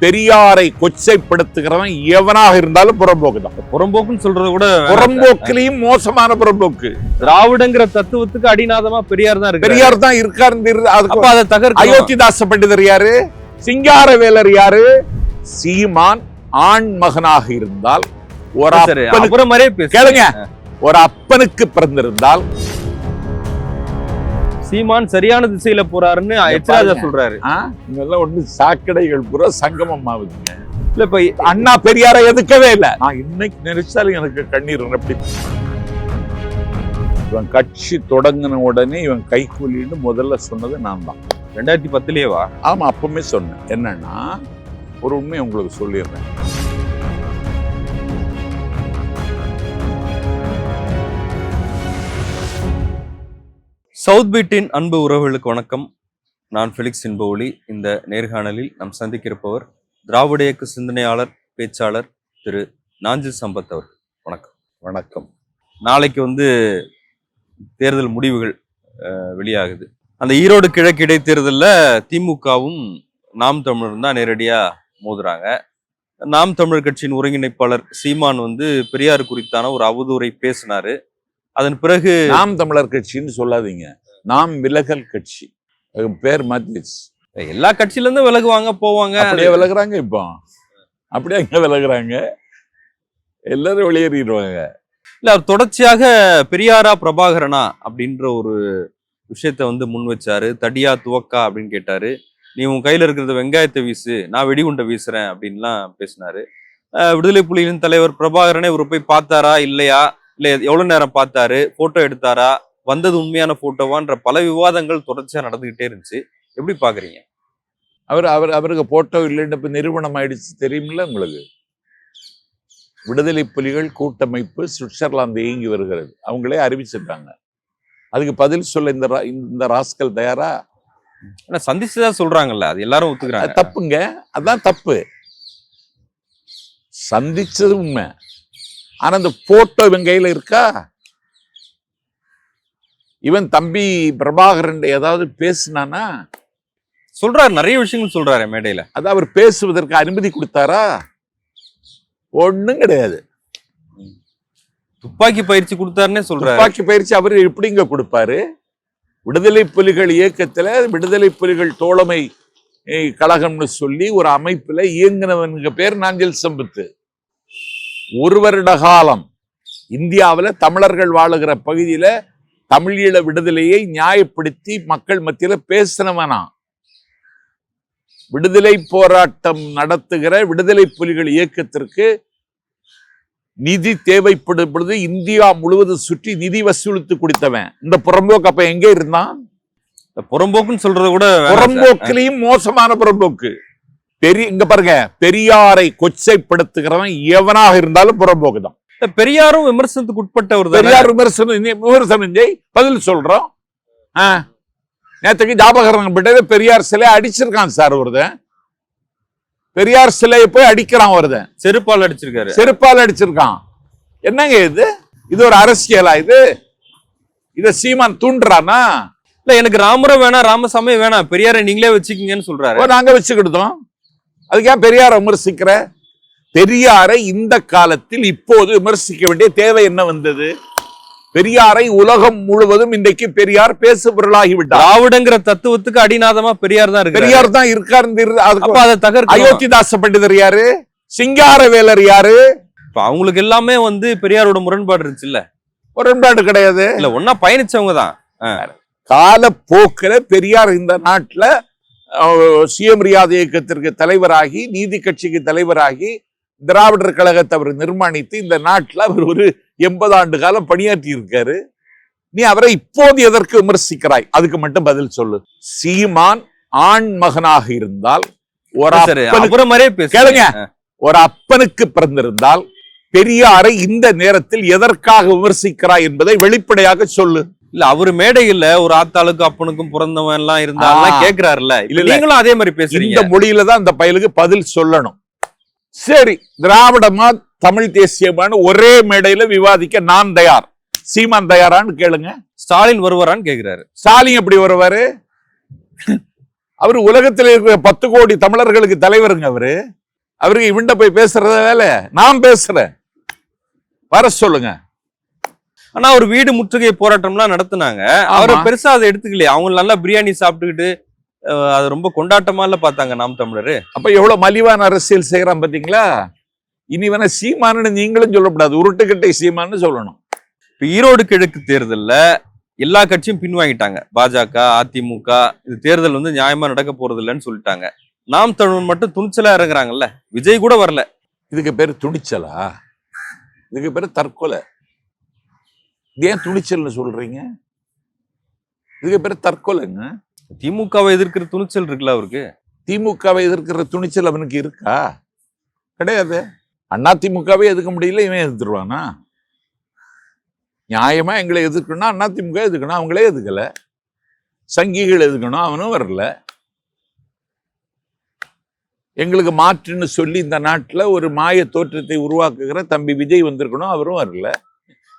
பெரியாரை கொச்சைப்படுத்துகிறவன் எவனாக இருந்தாலும் புறம்போக்கு தான் புறம்போக்குன்னு சொல்றத கூட புறம்போக்கிலையும் மோசமான புறம்போக்கு. திராவிடங்கிற தத்துவத்துக்கு அடிநாதமா பெரியார் தான் இருக்கு பெரியார் தான் இருக்காரு அதை தகர்க்க அயோத்திதாச பண்டிதர் யாரு? சிங்காரவேலர் யாரு? சீமான் ஆண் மகனாக இருந்தால் ஒரு கேளுங்க. ஒரு அப்பனுக்கு பிறந்திருந்தால் சீமான் சரியான திசையில போறாருன்னு எச்ராஜா. சொல்றாரு. ஆ, இங்கெல்லாம் ஒண்ணு சாக்கடைகள் பூரா சங்கமம் ஆகுதுங்க இல்ல இப்ப அண்ணா பெரியாரை எதுக்கவே இல்லை. நான் இன்னைக்கு நினைச்சாலும் எனக்கு கண்ணீர். அப்படி இவன் கட்சி தொடங்கின உடனே இவன் கைக்கூலின்னு முதல்ல சொன்னது நான் தான் ரெண்டாயிரத்தி பத்துலயேவா ஆமா அப்பவுமே சொன்னேன். என்னன்னா ஒரு உண்மை உங்களுக்கு சொல்லிடுறேன். சவுத் பீட்டின் அன்பு உறவுகளுக்கு வணக்கம். நான் ஃபெலிக்ஸ் இன்பவுலி இந்த நேர்காணலில் நாம் சந்திக்க இருப்பவர் திராவிட இயக்க சிந்தனையாளர் பேச்சாளர் திரு நாஞ்சில் சம்பத் அவர் வணக்கம். வணக்கம். நாளைக்கு வந்து தேர்தல் முடிவுகள் வெளியாகுது. அந்த ஈரோடு கிழக்கு இடைத்தேர்தலில் திமுகவும் நாம் தமிழரும் தான் நேரடியாக மோதுறாங்க. நாம் தமிழர் கட்சியின் ஒருங்கிணைப்பாளர் சீமான் வந்து பெரியார் குறித்தான ஒரு அவதூறை பேசினாரு. அதன் பிறகு நாம் தமிழர் கட்சின்னு சொல்லாதீங்க. நாம் விலகல் கட்சி. பேர் மாத்திச்சு எல்லா கட்சியில இருந்தும் விலகுவாங்க போவாங்க. அப்படியே விலகுறாங்க இப்போ. அப்படியே அங்க விலகுறாங்க. எல்லாரும் வெளியேறிடுவாங்க. இல்ல அவர் தொடர்ச்சியாக பெரியாரா பிரபாகரனா அப்படின்ற ஒரு விஷயத்த வந்து முன் வச்சாரு. தடியா துவக்கா அப்படின்னு கேட்டாரு. நீ உன் கையில இருக்கிறத வெங்காயத்தை வீசு நான் வெடிகுண்டை வீசுறேன் அப்படின்லாம் பேசினாரு. விடுதலை புலிகளின் தலைவர் பிரபாகரனே இவர் போய் பார்த்தாரா இல்லையா? இல்ல எவ்வளவு நேரம் பார்த்தாரு? போட்டோ எடுத்தாரா? வந்தது உண்மையான போட்டோவான்ற பல விவாதங்கள் தொடர்ச்சியா நடந்துகிட்டே இருந்துச்சு. எப்படி பாக்குறீங்க? அவர் அவர் அவருக்கு போட்டோ இல்லைன்னு இப்ப நிறுவனம் ஆயிடுச்சு தெரியுமில்ல உங்களுக்கு? விடுதலை புலிகள் கூட்டமைப்பு சுவிட்சர்லாந்து இயங்கி வருகிறது. அவங்களே அறிவிச்சிருக்காங்க. அதுக்கு பதில் சொல்ல இந்த இந்த ராஸ்கல் தயாரா? ஆனா சந்திச்சுதான் சொல்றாங்கல்ல அது எல்லாரும் ஒத்துக்கிறாங்க. தப்புங்க. அதான் தப்பு. சந்திச்சது உண்மை. ஆனா இந்த போட்டோ இவன் கையில இருக்கா? இவன் தம்பி பிரபாகரன் ஏதாவது பேசினானா? சொல்றாரு நிறைய விஷயங்கள் சொல்றாரு மேடையில. அது அவர் பேசுவதற்கு அனுமதி கொடுத்தாரா? ஒண்ணும் கிடையாது. துப்பாக்கி பயிற்சி கொடுத்தாருன்னே சொல்றாரு. துப்பாக்கி பயிற்சி அவர் எப்படிங்க கொடுப்பாரு? விடுதலை புலிகள் இயக்கத்துல விடுதலை புலிகள் தோழமை கழகம்னு சொல்லி ஒரு அமைப்புல இயங்கினவனுங்க பேர் நாஞ்சில் சம்பத்து. ஒரு வருட காலம் இந்தியாவுல தமிழர்கள் வாழுகிற பகுதியில தமிழீழ விடுதலையை நியாயப்படுத்தி மக்கள் மத்தியில பேசினவனா. விடுதலை போராட்டம் நடத்துகிற விடுதலை புலிகள் இயக்கத்திற்கு நிதி தேவைப்படும் பொழுது இந்தியா முழுவதும் சுற்றி நிதி வசூலித்து கொடுத்தவன். இந்த புறம்போக்கு அப்ப எங்க இருந்தான்? புறம்போக்குன்னு சொல்றத கூட. புறம்போக்கிலையும் மோசமான புறம்போக்கு. பெரிய இங்க பாருங்க பெரியாரை கொச்சைப்படுத்துகிறவன் எவனாக இருந்தாலும் புறம்போக்கு தான் பெரியாரும் விமர்சனத்துக்கு உட்பட்டவர் தானே? பெரியார் விமர்சனம் விமர்சனம் செய் பதில் சொல்றோம். ஆ. நேத்துக்கு ஜாபகரன் பட்டது பெரியார் சிலை அடிச்சிருக்கான் சார் ஒருத்தன். பெரியார் சிலையை போய் அடிக்கிறான் ஒருத்தன். செருப்பால் அடிச்சிருக்காரு. செருப்பால் அடிச்சிருக்கான். என்னங்க இது? இது ஒரு அரசியலா இது? இத சீமான் தூண்டுறானா? இல்ல எனக்கு ராமரம் வேணாம் ராமசாமி வேணாம். பெரியாரை நீங்களே வச்சுக்கீங்கன்னு சொல்றாரு. நாங்க வச்சுக்கிட்டோம். அதுக்கு ஏன் பெரியார விமர்சிக்கிற? பெரியாரை இந்த காலத்தில் இப்போது விமர்சிக்க வேண்டிய தேவை என்ன வந்தது? பெரியாரை உலகம் முழுவதும் இன்றைக்கு பெரியார் பேசு பொருளாகி விட்டார். திராவிடங்கிற தத்துவத்துக்கு அடிநாதமா பெரியார் தான் இருக்கு பெரியார் தான் இருக்காரு அயோத்திதாச பண்டிதர் யாரு? சிங்காரவேலர் யாரு? அவங்களுக்கு எல்லாமே வந்து பெரியாரோட முரண்பாடு இருந்துச்சு இல்ல முரண்பாடு கிடையாது. இல்ல ஒன்னா பயணிச்சவங்க தான். காலப்போக்கில் பெரியார் இந்த நாட்டுல சுயமரியாதை இயக்கத்திற்கு தலைவராகி நீதி கட்சிக்கு தலைவராகி திராவிடர் கழகத்தை அவர் நிர்மாணித்து இந்த நாட்டுல அவர் ஒரு எண்பது ஆண்டு காலம் பணியாற்றி இருக்காரு நீ அவரை இப்போது எதற்கு விமர்சிக்கிறாய்? அதுக்கு மட்டும் பதில் சொல்லு. சீமான் ஆண் மகனாக இருந்தால் ஒரு கேளுங்க. ஒரு அப்பனுக்கு பிறந்திருந்தால் பெரியாரை இந்த நேரத்தில் எதற்காக விமர்சிக்கிறாய் என்பதை வெளிப்படையாக சொல்லு. இல்ல அவரு மேடையில ஒரு ஆத்தாளுக்கு அப்பனுக்கும் பிறந்தவன் எல்லாம் இருந்தாலும். கேக்குறாருல்ல இல்ல. நீங்களும் அதே மாதிரி பேசுறீங்க. இந்த மொழியில தான் இந்த பயலுக்கு பதில் சொல்லணும். சரி திராவிடமா தமிழ் தேசியமான ஒரே மேடையில விவாதிக்க நான் தயார். சீமான் தயாரான்னு கேளுங்க. ஸ்டாலின் வருவாரான்னு கேக்குறாரு. ஸ்டாலின் எப்படி வருவாரு? அவரு உலகத்தில் இருக்கிற பத்து கோடி தமிழர்களுக்கு தலைவருங்க அவரு. அவருக்கு இவன்ட போய் பேசுறத வேலை? நான் பேசுறேன். வர சொல்லுங்க. ஆனா ஒரு வீடு முற்றுகை போராட்டம்லாம் நடத்துனாங்க. அவரை. பெருசா அதை எடுத்துக்கலையே. அவங்க நல்லா பிரியாணி சாப்பிட்டுக்கிட்டு அது ரொம்ப கொண்டாட்டமா இல்ல பார்த்தாங்க நாம் தமிழரு? அப்ப எவ்வளவு மலிவான அரசியல் செய்யறான் பாத்தீங்களா? இனி வேணா சீமானு நீங்களும் சொல்லக்கூடாது. உருட்டுக்கட்டை சீமான்னு சொல்லணும். இப்ப ஈரோடு கிழக்கு தேர்தல்ல எல்லா கட்சியும் பின்வாங்கிட்டாங்க. பாஜக அதிமுக இது தேர்தல் வந்து நியாயமா நடக்க போறது இல்லைன்னு சொல்லிட்டாங்க. நாம் தமிழ் மட்டும் துணிச்சலா இறங்குறாங்கல்ல? விஜய் கூட வரல. இதுக்கு பேரு துணிச்சலா? இதுக்கு பேரு தற்கொலை. ஏன் துணிச்சல்னு சொல்றீங்க? இதுக்கு பேரு தற்கொலைங்க. திமுகவை எதிர்க்கிற துணிச்சல் இருக்குல்ல அவருக்கு? திமுகவை எதிர்க்கிற துணிச்சல் அவனுக்கு இருக்கா? கிடையாது. அண்ணா திமுகவே எதிர்க்க முடியல இவன் எதிர்த்துருவானா? நியாயமா எங்களை எதிர்க்கணும் அண்ணா திமுக எதுக்கணும் அவங்களே எதுக்கல சங்கிகள் எதுக்கணும் அவனும் வரல. எங்களுக்கு மாற்றுன்னு சொல்லி இந்த நாட்டுல ஒரு மாய தோற்றத்தை உருவாக்குகிற தம்பி விஜய் வந்திருக்கணும் அவரும் வரல.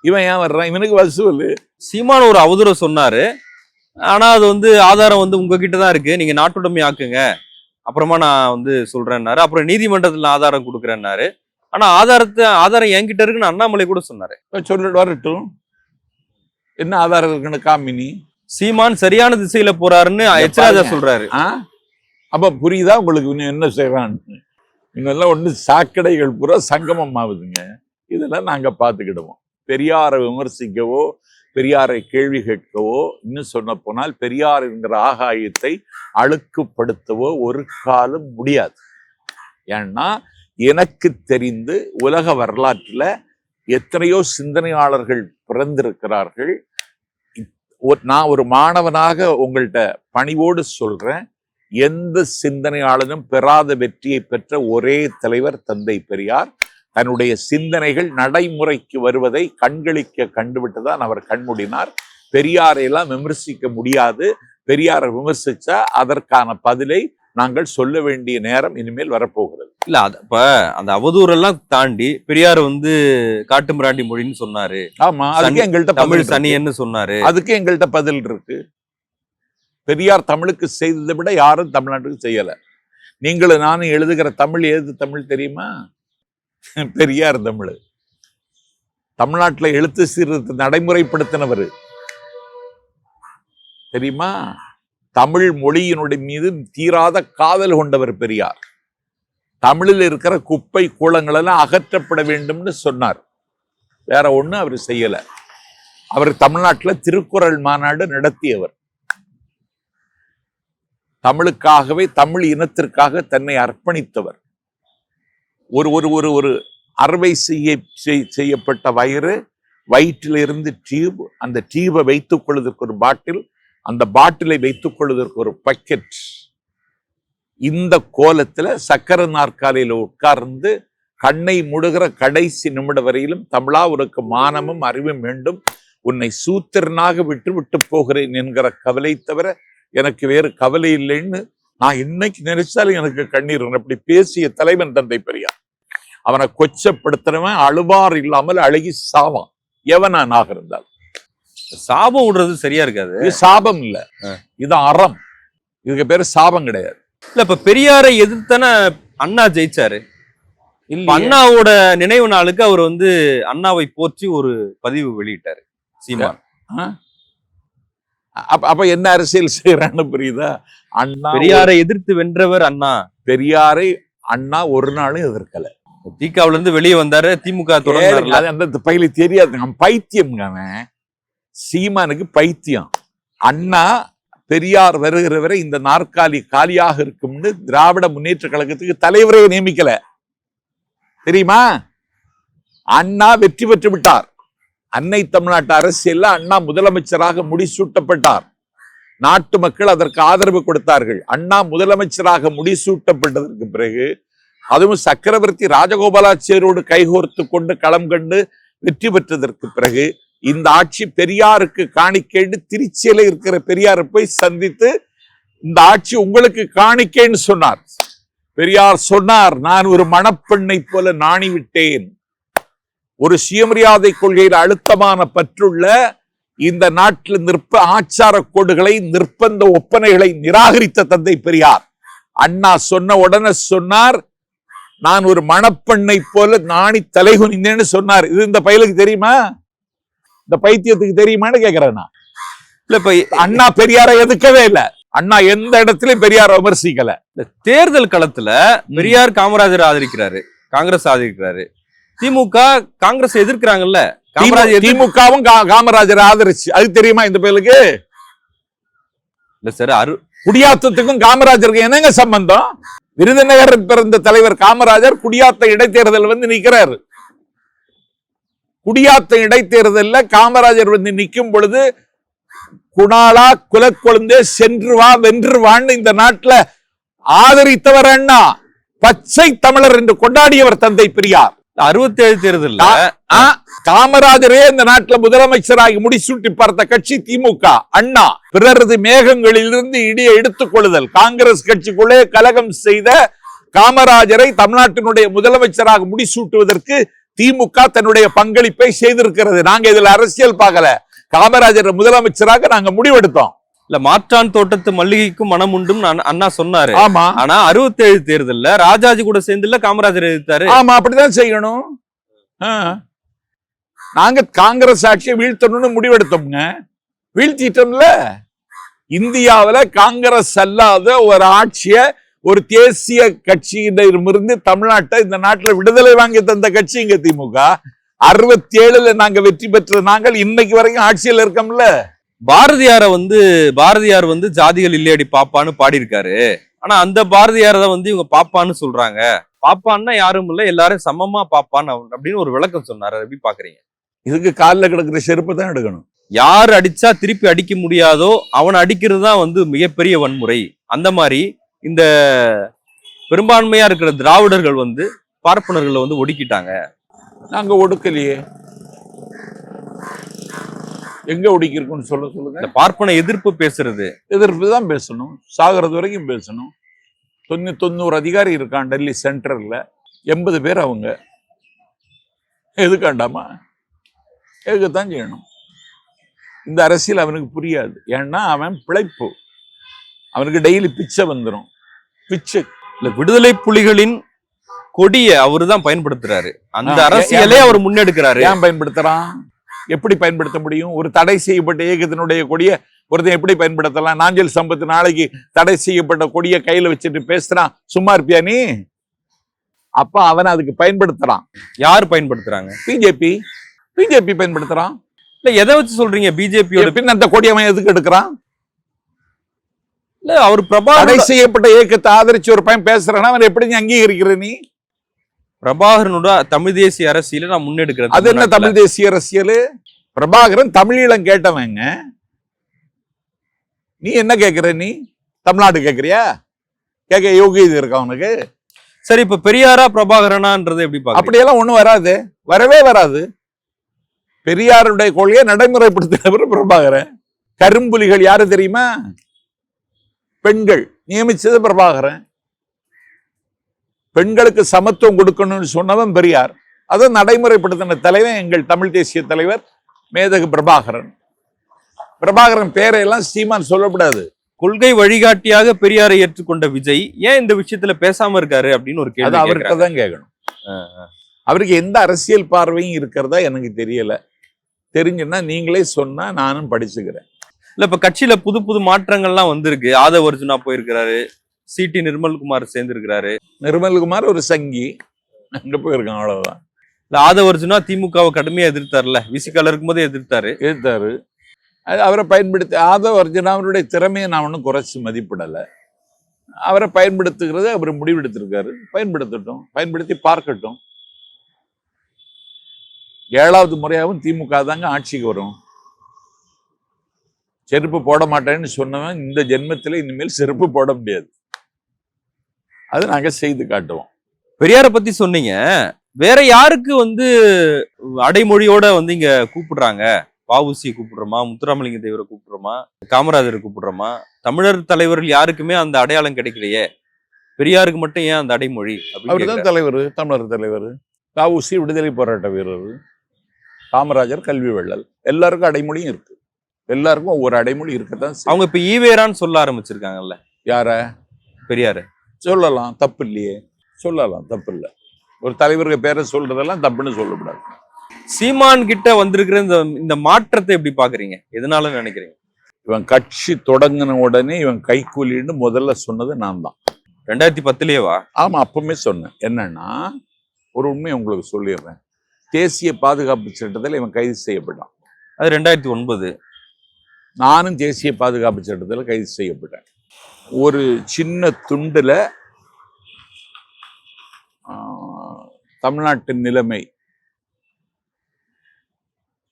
இவன் ஏன் வர்றான்? இவனுக்கு வசூல் சீமான் ஒரு அவதூற சொன்னாரு. ஆனா அது வந்து ஆதாரம் வந்து உங்ககிட்ட தான் இருக்கு. நீங்க நாட்டுடைமை ஆக்குங்க. அப்புறமா நான் வந்து சொல்றேன்னாரு. அப்புறம் நீதிமன்றத்துல ஆதாரம் கொடுக்குறேன்னாரு. ஆனா ஆதாரத்தை ஆதாரம் என்கிட்ட இருக்குன்னு அண்ணாமலை கூட சொன்னாரு. சொல்லிட்டு வரட்டும். என்ன ஆதாரம் இருக்குன்னு காமினி? சீமான் சரியான திசையில போறாருன்னு எச் ராஜா. சொல்றாரு. அப்ப புரியுதா? உங்களுக்கு இன்னும் என்ன செய்யறான்னு இன்னெல்லாம் ஒண்ணு சாக்கடைகள் பூரா சங்கமம் ஆகுதுங்க இதெல்லாம் நாங்க பார்த்துக்கிடுவோம். பெரியாரை விமர்சிக்கவோ பெரியாரை கேள்வி கேட்கவோ இன்னும் சொன்ன போனால் பெரியார் என்கிற ஆகாயத்தை அழுக்குப்படுத்தவோ ஒரு காலம் முடியாது. ஏன்னா எனக்கு தெரிந்து உலக வரலாற்றில் எத்தனையோ சிந்தனையாளர்கள் பிறந்திருக்கிறார்கள். ஒரு- நான் ஒரு மாணவனாக உங்கள்கிட்ட பணிவோடு சொல்கிறேன் எந்த சிந்தனையாளனும் பெறாத வெற்றியை பெற்ற ஒரே தலைவர் தந்தை பெரியார். தன்னுடைய சிந்தனைகள் நடைமுறைக்கு வருவதை கண்களிக்க கண்டுவிட்டுதான் அவர் கண்மூடினார் பெரியாரை எல்லாம் விமர்சிக்க முடியாது. பெரியாரை விமர்சிச்சா அதற்கான பதிலை நாங்கள் சொல்ல வேண்டிய நேரம் இனிமேல் வரப்போகிறது. இல்ல அது இப்ப அந்த அவதூறெல்லாம் தாண்டி பெரியார் வந்து காட்டு மிராண்டி மொழின்னு சொன்னாரு. ஆமா அதுக்கு எங்கள்கிட்ட தமிழ். சனியன்னு சொன்னாரு. அதுக்கு எங்கள்கிட்ட பதில் இருக்கு. பெரியார் தமிழுக்கு செய்ததை விட யாரும் தமிழ்நாட்டுக்கு செய்யல. நீங்களும் நானும் எழுதுகிற தமிழ் ஏது தமிழ் தெரியுமா? பெரியார் தமிழ். தமிழ்நாட்டுல எழுத்து சீர்திருத்த நடைமுறைப்படுத்தினவர். தெரியுமா? தமிழ் மொழியினுடைய மீது தீராத காதல் கொண்டவர் பெரியார். தமிழில் இருக்கிற குப்பை கூலங்களெல்லாம் அகற்றப்பட வேண்டும்னு சொன்னார். வேற ஒண்ணும் அவர் செய்யலை. அவர் தமிழ்நாட்டுல திருக்குறள் மாநாடு நடத்தியவர். தமிழுக்காகவே தமிழ் இனத்திற்காக தன்னை அர்ப்பணித்தவர். ஒரு ஒரு ஒரு ஒரு அறுவை செய்ய செய்- செய்யப்பட்ட வயிறு வயிற்றிலிருந்து டியூப் அந்த டியூபை வைத்துக் கொள்வதற்கு ஒரு பாட்டில் அந்த பாட்டிலை வைத்துக் கொள்வதற்கு ஒரு பக்கெட் இந்த கோலத்தில் சக்கர நாற்காலியில் உட்கார்ந்து கண்ணை முடுகிற கடைசி நிமிட வரையிலும் தமிழா உனக்கு மானமும் அறிவும் வேண்டும். உன்னை சூத்திரனாக விட்டு விட்டு போகிறேன் என்கிற கவலை தவிர எனக்கு வேறு கவலை இல்லைன்னு நான் இன்னைக்கு நினைச்சாலும் எனக்கு கண்ணீர். அப்படி பேசிய தலைவன் தந்தை பெரியார். அவனை கொச்சப்படுத்தினவன் அழுவார் இல்லாமல் அழுகி சாவான். எவனானாக இருந்தால் சாபம் விடுறது சரியா இருக்காது. இது சாபம் இல்ல. இது அறம். இதுக்கு பேரு சாபம் கிடையாது. இல்ல இப்ப பெரியாரை எதிர்த்தானே அண்ணா ஜெயிச்சாரு. அண்ணாவோட நினைவு நாளுக்கு அவர் வந்து அண்ணாவை போற்றி ஒரு பதிவு வெளியிட்டாரு. சீமான்? அப்ப என்ன அரசியல் செய்யறான்னு புரியுதா? அண்ணா பெரியாரை எதிர்த்து வென்றவர் அண்ணா. பெரியாரை அண்ணா ஒரு நாளும் எதிர்க்கல. திகாவுல இருந்து வெளியே வந்தாரு திமுக தொடர்ந்தாருல. அது அந்த பையில தெரியாது. பைத்தியம் அவன். சீமானுக்கு பைத்தியம். அண்ணா பெரியார் வருகிற வரை இந்த நாற்காலி காலியாக இருக்கும்னு திராவிட முன்னேற்ற கழகத்துக்கு தலைவரை நியமிக்கல. தெரியுமா? அண்ணா வெற்றி பெற்று விட்டார். அன்னை தமிழ்நாட்டு அரசியலில் அண்ணா முதலமைச்சராக முடிசூட்டப்பட்டார். நாட்டு மக்கள் அதற்கு ஆதரவு கொடுத்தார்கள். அண்ணா முதலமைச்சராக முடிசூட்டப்பட்டதற்கு பிறகு அதுவும் சக்கரவர்த்தி ராஜகோபாலாச்சாரியோடு கைகோர்த்து கொண்டு களம் கண்டு வெற்றி பெற்றதற்கு பிறகு இந்த ஆட்சி பெரியாருக்கு காணிக்கைன்னு திருச்சியில இருக்கிற பெரியாரை போய் சந்தித்து இந்த ஆட்சி உங்களுக்கு காணிக்கைன்னு சொன்னார். பெரியார் சொன்னார் நான் ஒரு மணப்பெண்ணை போல நாணி விட்டேன் ஒரு சுயமரியாதை கொள்கையில் அழுத்தமான பற்றுள்ள இந்த நாட்டில் நிற்ப ஆச்சார கோடுகளை நிற்பந்த ஒப்பனைகளை நிராகரித்த தந்தை பெரியார். அண்ணா சொன்ன உடனே சொன்னார் நான் ஒரு மணப்பெண்ணை போல நாணி தலைகுனிந்தேன்னு சொன்னார். இது இந்த பயலுக்கு தெரியுமா? இந்த பைத்தியத்துக்கு தெரியுமான்னு கேக்குறேன் நான். இல்ல இப்ப அண்ணா பெரியாரை எதுக்கவே இல்ல. அண்ணா எந்த இடத்துலயும் பெரியார விமர்சிக்கல. இந்த தேர்தல் களத்துல பெரியார் காமராஜர் ஆதரிக்கிறாரு காங்கிரஸ் ஆதரிக்கிறாரு. திமுக காங்கிரஸ் எதிர்க்கிறாங்கல்ல. காமராஜர் திமுகவும் காமராஜர் ஆதரிச்சு. அது தெரியுமா இந்த பயலுக்கு இல்ல சார் அரு குடியாத்தத்துக்கும் காமராஜருக்கும் என்னங்க சம்பந்தம்? விருதுநகர் பிறந்த தலைவர் காமராஜர் குடியாத்த இடைத்தேர்தல் வந்து நிக்கிறாரு. குடியாத்த இடைத்தேர்தல்ல காமராஜர் வந்து நிக்கும் பொழுது குணாலா குலக்கொழுந்தே சென்று வா வென்று வான்னு இந்த நாட்டுல ஆதரித்தவர் அண்ணா. பச்சை தமிழர் என்று கொண்டாடியவர் தந்தை பெரியார். அறுபத்தி ஏழு தேர்தல்ல ஆ, காமராஜரே இந்த நாட்டுல முதலமைச்சராகி முடிசூட்டி பார்த்த கட்சி திமுக அண்ணா பிறரது மேகங்களிலிருந்து இடியை எடுத்துக் கொள்ளுதல் காங்கிரஸ் கட்சிக்குள்ளே கலகம் செய்த காமராஜரை தமிழ்நாட்டினுடைய முதலமைச்சராக முடிசூட்டுவதற்கு திமுக தன்னுடைய பங்களிப்பை செய்திருக்கிறது. நாங்க இதுல அரசியல் பார்க்கல. காமராஜர் முதலமைச்சராக நாங்க முடிவெடுத்தோம். இல்ல மாற்றான் தோட்டத்து மல்லிகைக்கும் மனம் உண்டும் அண்ணா சொன்னாரு. ஆமா. ஆனா அறுபத்தி ஏழு தேர்தல்ல ராஜாஜி கூட சேர்ந்து இல்ல காமராஜர் எதிர்த்தாரு. ஆமா அப்படிதான் செய்யணும். நாங்க காங்கிரஸ் ஆட்சியை வீழ்த்தணும்னு முடிவெடுத்தோம்ங்க. வீழ்த்திட்டோம்ல. இந்தியாவுல காங்கிரஸ் அல்லாத ஒரு ஆட்சிய ஒரு தேசிய கட்சியிடமிருந்து தமிழ்நாட்டை இந்த நாட்டுல விடுதலை வாங்கி தந்த கட்சி இங்க திமுக. அறுபத்தி ஏழுல நாங்க வெற்றி பெற்ற நாங்கள் இன்னைக்கு வரைக்கும் ஆட்சியில் இருக்கோம்ல. பாரதியார வந்து பாரதியார் வந்து ஜாதிகள் இல்லையடி பாப்பான்னு பாடியிருக்காரு. ஆனா அந்த பாரதியார தான் வந்து இவங்க பாப்பான்னு சொல்றாங்க. பாப்பான்னா யாரும் இல்ல எல்லாரும் சமமா பாப்பான்னு அப்படின்னு ஒரு விளக்கம் சொன்னாரு. எப்படி பாக்குறீங்க? இதுக்கு காலில் கிடக்குற செருப்பு தான் எடுக்கணும். யார் அடிச்சா திருப்பி அடிக்க முடியாதோ அவனை அடிக்கிறது தான் வந்து மிகப்பெரிய வன்முறை. அந்த மாதிரி இந்த பெரும்பான்மையா இருக்கிற திராவிடர்கள் வந்து பார்ப்பனர்களை வந்து ஒடுக்கிட்டாங்க. நாங்க ஒடுக்கலையே. எங்க ஒடுக்கிருக்கோம்னு சொல்ல சொல்லுங்க. இந்த பார்ப்பன எதிர்ப்பு பேசுறது. எதிர்ப்பு தான் பேசணும். சாகிறது வரைக்கும் பேசணும். தொண்ணூ தொண்ணூறு அதிகாரி இருக்கான் டெல்லி சென்டர்ல எண்பது பேர் அவங்க. எதுக்காண்டாமா? எதுக்குத்தான் செய்யணும்? இந்த அரசியல் அவனுக்கு புரியாது. ஏன்னா அவன் பிழைப்பு. அவனுக்கு டெய்லி பிச்சை வந்துடும் பிச்சை. இல்ல விடுதலை புலிகளின் கொடியை அவரு தான் பயன்படுத்துறாரு. அந்த அரசியலே அவர் முன்னெடுக்கிறாரு. ஏன் பயன்படுத்துறான்? எப்படி பயன்படுத்த முடியும்? ஒரு தடை செய்யப்பட்ட இயக்கத்தினுடைய கொடியை ஒருத்தன் எப்படி பயன்படுத்தலாம்? நாஞ்சல் சம்பத்து நாளைக்கு தடை செய்யப்பட்ட கொடியை கையில வச்சுட்டு பேசுறான். சும்மா இருப்பியா நீ? அப்ப அவன் அதுக்கு பயன்படுத்துறான். யார் பயன்படுத்துறாங்க? பிஜேபி. பிஜேபி பயன்படுத்துறான். இல்ல எதை வச்சு சொல்றீங்க? பிஜேபியோட பின் அந்த கொடி அவன் எதுக்கு எடுக்கிறான்? இல்ல அவர் தடை பிரபாகர் செய்யப்பட்ட இயக்கத்தை ஆதரிச்சு ஒரு பையன் பேசுறான்னா அவன் எப்படி அங்கீகரிக்கிற நீ? பிரபாகரனோட தமிழ் தேசிய அரசியல நான் முன்னெடுக்கிறேன் அது என்ன தமிழ் தேசிய அரசியல்? பிரபாகரன் தமிழீழம் கேட்டவங்க. நீ என்ன கேக்குற நீ? தமிழ்நாடு கேக்குறியா? கேட்க யோகியது இருக்கா உனக்கு? சரி இப்ப பெரியாரா பிரபாகரனான்றது எப்படி அப்படியெல்லாம் ஒண்ணும் வராது. வரவே வராது. பெரியாருடைய கொள்கையை நடைமுறைப்படுத்தினவர் பிரபாகரன். கரும்புலிகள் யாரு தெரியுமா? பெண்கள். நியமிச்சது பிரபாகரன். பெண்களுக்கு சமத்துவம் கொடுக்கணும்னு சொன்னவன் பெரியார். அதை நடைமுறைப்படுத்தின தலைவன் எங்கள் தமிழ் தேசிய தலைவர் மேதகு பிரபாகரன். பிரபாகரன் பேரையெல்லாம் சீமான் சொல்லக்கூடாது. கொள்கை வழிகாட்டியாக பெரியாரை ஏற்றுக்கொண்ட விஜய் ஏன் இந்த விஷயத்துல பேசாம இருக்காரு அப்படின்னு ஒரு கேள்வி அவர்கிட்ட. தான் கேட்கணும். அவருக்கு எந்த அரசியல் பார்வையும் இருக்கிறதா எனக்கு தெரியல. தெரிஞ்சுன்னா நீங்களே சொன்னா நானும் படிச்சுக்கிறேன். இல்ல இப்ப கட்சியில புது புது மாற்றங்கள்லாம் வந்திருக்கு. ஆதவ அர்ஜுனா போயிருக்கிறாரு. சிடி நிர்மல்குமார் சேர்ந்திருக்கிறாரு. நிர்மல்குமார் ஒரு சங்கி. அங்க போயிருக்கான் அவ்வளவுதான். இல்ல ஆதவ அர்ஜுனா திமுகவை கடுமையா எதிர்த்தாருல. விசிகால இருக்கும்போதே எதிர்த்தாரு. எதிர்த்தாரு. அது அவரை பயன்படுத்தி ஆதவ அர்ஜுனா அவருடைய திறமையை நான் ஒன்றும் குறைச்சி மதிப்பிடலை. அவரை பயன்படுத்துகிறது அவர் முடிவெடுத்திருக்காரு. பயன்படுத்தட்டும் பயன்படுத்தி பார்க்கட்டும். ஏழாவது முறையாகவும் திமுக தாங்க ஆட்சிக்கு வரும். செருப்பு போட மாட்டேன்னு சொன்னவன் இந்த ஜென்மத்தில் இனிமேல் செருப்பு போட முடியாது. அது நாங்க செய்து காட்டுவோம். பெரியாரை பத்தி சொன்னீங்க. வேற யாருக்கு வந்து அடைமொழியோட வந்து இங்க கூப்பிடுறாங்க? வஉசி கூப்பிடுறோமா? முத்துராமலிங்க தேவரை கூப்பிடுறோமா? காமராஜரை கூப்பிடுறோமா? தமிழர் தலைவர்கள் யாருக்குமே அந்த அடையாளம் கிடைக்கலையே. பெரியாருக்கு மட்டும் ஏன் அந்த அடைமொழி அப்படின்னு அவர் தான் கேக்குறாரு. தலைவர் தமிழர் தலைவர். காவுசி விடுதலை போராட்ட வீரர். காமராஜர் கல்வி வள்ளல். எல்லாருக்கும் அடைமொழியும் இருக்கு. எல்லாருக்கும் ஒவ்வொரு அடைமொழி இருக்கத்தான். அவங்க இப்ப ஈவேரான்னு சொல்ல ஆரம்பிச்சிருக்காங்கல்ல. யார? பெரியாரு. சொல்லலாம் தப்பு இல்லையே சொல்லலாம் தப்பு இல்லை ஒரு தலைவருக்கு பேரை சொல்றதெல்லாம் தப்புன்னு சொல்லக்கூடாது. சீமான் கிட்ட வந்திருக்கிற இந்த இந்த மாற்றத்தை எப்படி பாக்குறீங்க எதனால நினைக்கிறீங்க? இவன் கட்சி தொடங்கின உடனே இவன் கைக்கூலின்னு முதல்ல சொன்னது நான் தான். ரெண்டாயிரத்தி பத்துலயேவா? ஆமா அப்பவுமே சொன்னேன். என்னன்னா ஒரு உண்மையை உங்களுக்கு சொல்லிடுறேன். தேசிய பாதுகாப்பு சட்டத்தில் இவன் கைது செய்யப்பட்டான். அது ரெண்டாயிரத்தி ஒன்பது. நானும் தேசிய பாதுகாப்பு சட்டத்தில் கைது செய்யப்பட்டேன். ஒரு சின்ன துண்டுல தமிழ்நாட்டின் நிலைமை.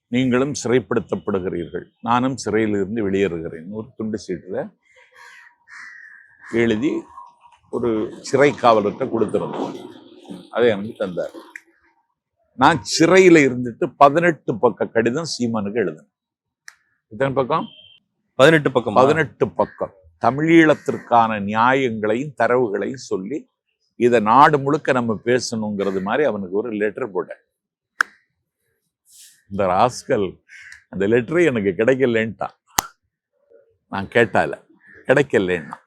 நீங்களும் சிறைப்படுத்தப்படுகிறீர்கள். நானும் சிறையிலிருந்து வெளியேறுகிறேன். ஒரு துண்டு சீட்டில் எழுதி ஒரு சிறை காவலர்கிட்ட கொடுத்துருந்தோம் அதை எனக்கு தந்தார். நான் சிறையில் இருந்துட்டு பதினெட்டு பக்க கடிதம் சீமானுக்கு எழுதினேன். எத்தனை பக்கம்? பதினெட்டு பக்கம்? பதினெட்டு பக்கம். தமிழீழத்திற்கான நியாயங்களையும் தரவுகளையும் சொல்லி இதை நாடு முழுக்க நம்ம பேசணுங்கிறது மாதிரி அவனுக்கு ஒரு லெட்டர் போட்டேன் இந்த ராஸ்கல் அந்த லெட்டரு எனக்கு கிடைக்கலன்ட்டான். நான் கேட்டால கிடைக்கலன்னா.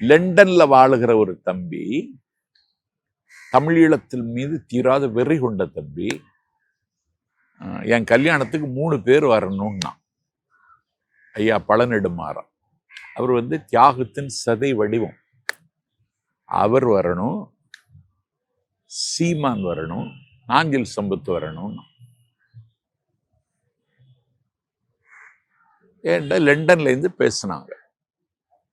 லண்டன்ல வாழுகிற ஒரு தம்பி தமிழீழத்தின் மீது தீராத வெறி கொண்ட தம்பி என் கல்யாணத்துக்கு மூணு பேர் வரணும்னா ஐயா பழநெடுமாறன் அவர் வந்து தியாகத்தின் சதை வடிவம். அவர் வரணும் சீமான் வரணும் நாஞ்சில் சம்பத்து வரணும். ஏன்டா லண்டன்ல இருந்து பேசினாங்க.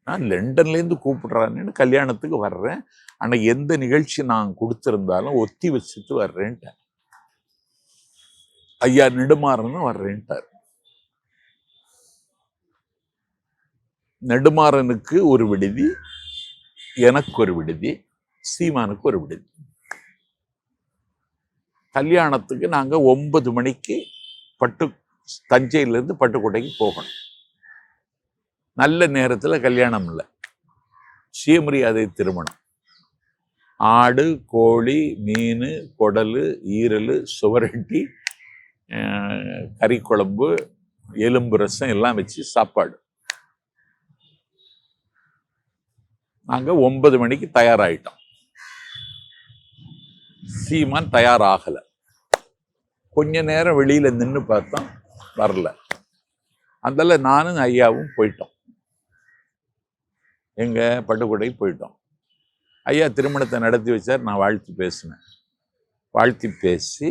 நான் லண்டன்ல இருந்து கூப்பிடுறான்னு கல்யாணத்துக்கு வர்றேன். ஆனால் எந்த நிகழ்ச்சி நான் கொடுத்துருந்தாலும் ஒத்தி வச்சுட்டு வர்றேன்ட்டேன் ஐயா நெடுமாறன்னு வர்றேன்ட்டார். நெடுமாறனுக்கு ஒரு விடுதி எனக்கு ஒரு விடுதி சீமானுக்கு ஒரு விடுதி. கல்யாணத்துக்கு நாங்கள் ஒன்பது மணிக்கு பட்டு தஞ்சையிலேருந்து பட்டுக்கோட்டைக்கு போகணும். நல்ல நேரத்தில் கல்யாணம் இல்லை. சுயமரியாதை திருமணம். ஆடு கோழி மீன் குடல் ஈரல் சுவரட்டி கறிக்குழம்பு எலும்பு ரசம் எல்லாம் வச்சு சாப்பாடு. நாங்கள் ஒன்பது மணிக்கு தயாராகிட்டோம் சீமான் தயாராகலை. கொஞ்ச நேரம் வெளியில் நின்று பார்த்தோம் வரல. அதில் நானும் ஐயாவும் போயிட்டோம். எங்கள் பட்டுக்கோட்டைக்கு போயிட்டோம். ஐயா திருமணத்தை நடத்தி வச்சார் நான் வாழ்த்து பேசினேன். வாழ்த்தி பேசி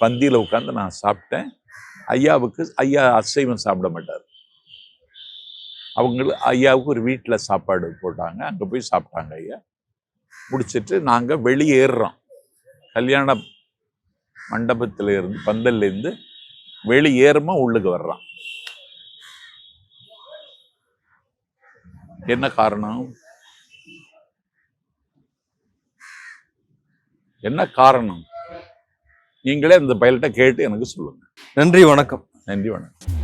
பந்தியில் உட்காந்து நான் சாப்பிட்டேன். ஐயாவுக்கு ஐயா அசைவம் சாப்பிட மாட்டார். அவங்களுக்கு ஐயாவுக்கு ஒரு வீட்டில் சாப்பாடு போட்டாங்க. அங்கே போய் சாப்பிட்டாங்க ஐயா. முடிச்சிட்டு நாங்கள் வெளியேறுறோம். கல்யாண மண்டபத்தில் இருந்து பந்தல்ல இருந்து வெளியேறமா உள்ளுக்கு வர்றான் என்ன காரணம்? என்ன காரணம்? நீங்களே அந்த பயல்கிட்ட கேட்டு எனக்கு சொல்லுங்க. நன்றி வணக்கம். நன்றி வணக்கம்.